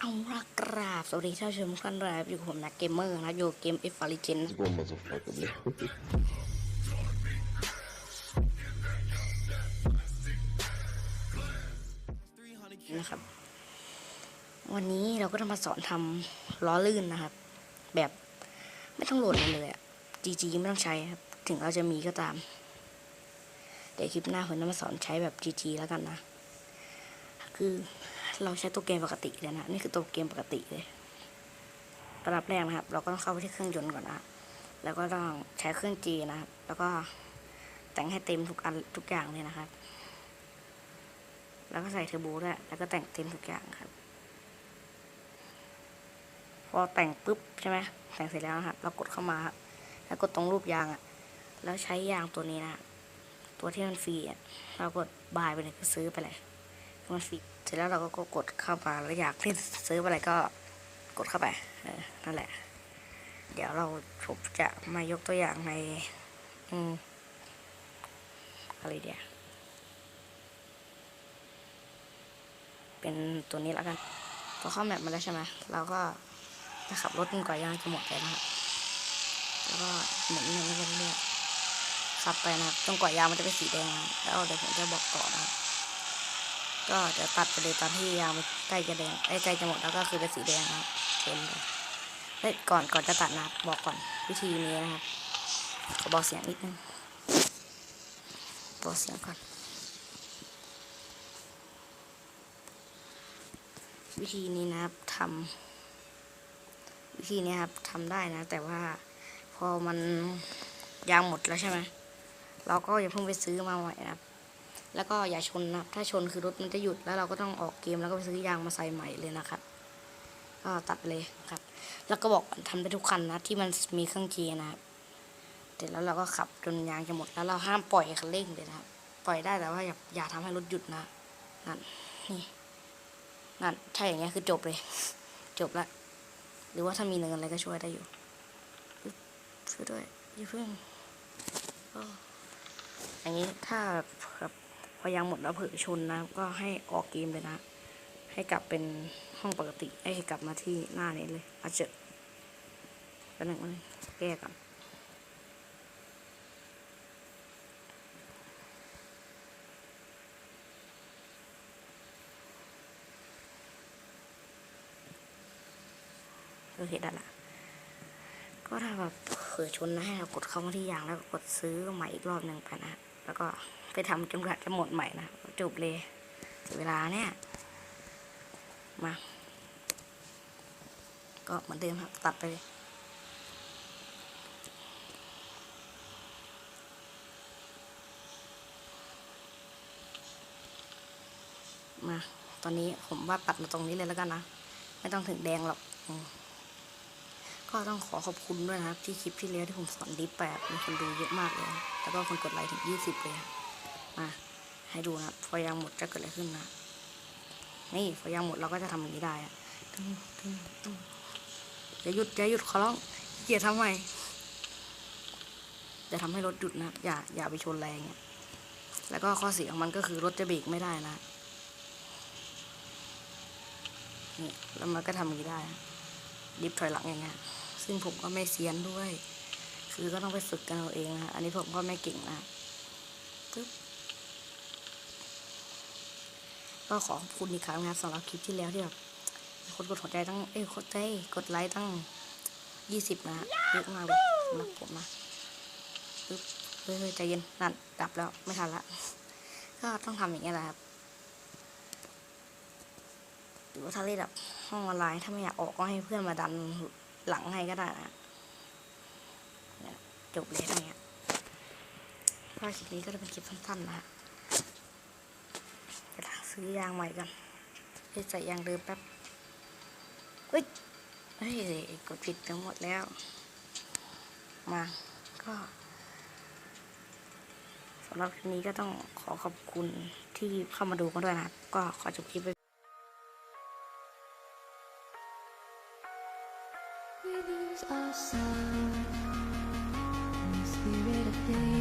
เอาละกราบสวัสดีท่านผู้ชมทุกท่านด้วยนะครับอยู่ผมนักเกมเมอร์นะครับอยู่เกม F f a r i g e n Let's go, motherfucker, bro. นะครับ วันนี้เราก็จะมาสอนทำล้อลื่นนะครับ แบบไม่ต้องโหลดอะไรเลยอะ GG ไม่ต้องใช้ครับ ถึงเราจะมีก็ตาม เดี๋ยวคลิปหน้าผมจะมาสอนใช้แบบ GG แล้วกันนะ คือ เราใช้ตัวเกมปกติเลยนะนี่คือตัวเกมปกติเลยระดับแรกนะครับ เราก็ต้องเข้าไปที่เครื่องยนต์ก่อนนะแล้วก็ต้องใช้เครื่อง G นะครับ แล้วก็แต่งให้เต็มทุกอันทุกอย่างเลยนะครับ แล้วก็ใส่เทอร์โบด้วยแล้วก็แต่งเต็มทุกอย่างครับ พอแต่งปุ๊บใช่ไหมแต่งเสร็จแล้วนะครับ เรากดเข้ามาครับแล้วกดตรงรูปยางอะ แล้วใช้ยางตัวนี้นะ ตัวที่มันฟรีอะ เรากดบายไปเลยก็ซื้อไปเลย มันฟรีเสร็จแล้วเราก็กดเข้ามาแล้วอยากที่นซื้ออะไรก็กดเข้าไปนั่นแหละ เดี๋ยวเราผมจะมายกตัวอย่างใน อืมอะไรเดียเป็นตัวนี้แล้วกันพอเข้าแมปมาแล้วใช่ไหมเราก็จะขับรถกว่ายางจะหมดเลยนะครับแล้วก็หมุนอย่างนี้ไปเรื่อยๆขับไปนะครับจนกว่ายางมันจะเป็นสีแดงแล้วเดี๋ยวผมจะบอกต่อนะครับ ก็เดี๋ยวตัดไปเลยตอนที่ยางมันใกล้จะแดงไอ้ใกล้จะหมดแล้วก็คือเป็นสีแดงนะครับเห็นเลยเฮ้ยก่อนก่อนจะตัดนะบบอกก่อนวิธีนี้นะครับขอบอกเสียงนิดนึงบอกเสียงก่อนวิธีนี้นะครับทำวิธีนี้ครับทำได้นะ แต่ว่าพอมันยางหมดแล้วใช่ไหมเราก็อย่าเพิ่งไปซื้อมาใหม่นะครับ แล้วก็อย่าชนนะครับ ถ้าชนคือรถมันจะหยุดแล้วเราก็ต้องออกเกมแล้วก็ไปซื้อยางมาใส่ใหม่เลยนะครับ ก็ตัดเลยครับ แล้วก็บอกก่อนทำได้ทุกคันนะที่มันมีเครื่องเกียร์นะครับเสร็จแล้วเราก็ขับจนยางจะหมดแล้วเราห้ามปล่อยคันเร่งเลยนะครับ ปล่อยได้แต่ว่าอย่าอย่าทำให้รถหยุดนะนั่นนี่นั่นถ้าอย่างเงี้ยคือจบเลย จบละหรือว่าถ้ามีเงินอะไรก็ช่วยได้อยู่ช่วยด้วยอย่าเพิ่งก็อย่างนี้ถ้าแบบ พอยางหมดแล้วเผลอชนนะก็ให้ออกเกมเลยนะ ให้กลับเป็นห้องปกติให้กลับมาที่หน้านี้เลยอาจจะแป๊บนึงแป๊บนึงแก้ก่อนโอเคได้ละก็ถ้าแบบเผลอชนนะให้เรากดเข้ามาที่ยางแล้วก็กดซื้อใหม่อีกรอบหนึ่งไปนะ แล้วก็ไปทำจนกว่าจะหมดใหม่นะจบเลยเวลาเนี่ยมา ก็เหมือนเดิมครับ ตัดไปเลยมา ตอนนี้ผมว่าตัดมาตรงนี้เลยแล้วกันนะ ไม่ต้องถึงแดงหรอกอ ก็ต้องขอขอบคุณด้วยนะครับ ที่คลิปที่แล้วที่ผมสอนดิฟแบบมีคนดูเยอะมากเลยแล้วก็คนกดไลค์ถึงยี่สิบเลยมาให้ดูนะพอยางหมดจะเกิดอะไรขึ้นนะนี่พอยางหมดเราก็จะทำอย่างนี้ได้อะตึ้งตึ้งตึ้งอย่าหยุดอย่าหยุดขอร้องเกียร์ทำไมจะทำให้รถหยุดนะอย่าอย่าไปชนแรงเนี่ยแล้วก็ข้อเสียของมันก็คือรถจะเบรกไม่ได้นะนี่แล้วมันก็ทำอย่างนี้ได้ ดิฟถอยหลังอย่างเงี้ยซึ่งผมก็ไม่เซียนด้วย คือก็ต้องไปฝึกกันเอาเองนะอันนี้ผมก็ไม่เก่งนะปึ๊บก็ขอขอบคุณอีกครั้งนะครับสำหรับคลิปที่แล้วที่แบบคนกดหัวใจตั้งเอ้ยกดใจกดไลค์ตั้งยี่สิบนะฮะเยอะมากเลยสำหรับผมนะปึ๊บเฮ้ยเฮ้ยใจเย็นนั่นดับแล้วไม่ทันละ ก็ต้องทำอย่างเงี้ยแหละครับ หรือ ว่าถ้าเล่นแบบห้องออนไลน์ถ้าไม่อยากออกก็ให้เพื่อนมาดันหลังให้ก็ได้นะจบเลยตรงเนี้ยก็คลิปนี้ก็จะเป็นคลิปสั้นๆนะฮะเดี๋ยวซื้อยางใหม่กันให้ใส่ยางเดิมแป๊บเฮ้ยเฮ้ยกดผิดทั้งหมดแล้ว มาก็สำหรับคลิปนี้ก็ต้องขอขอบคุณที่เข้ามาดูกันด้วยนะครับ ก็ขอจบคลิปไป ourselves in the spirit of things.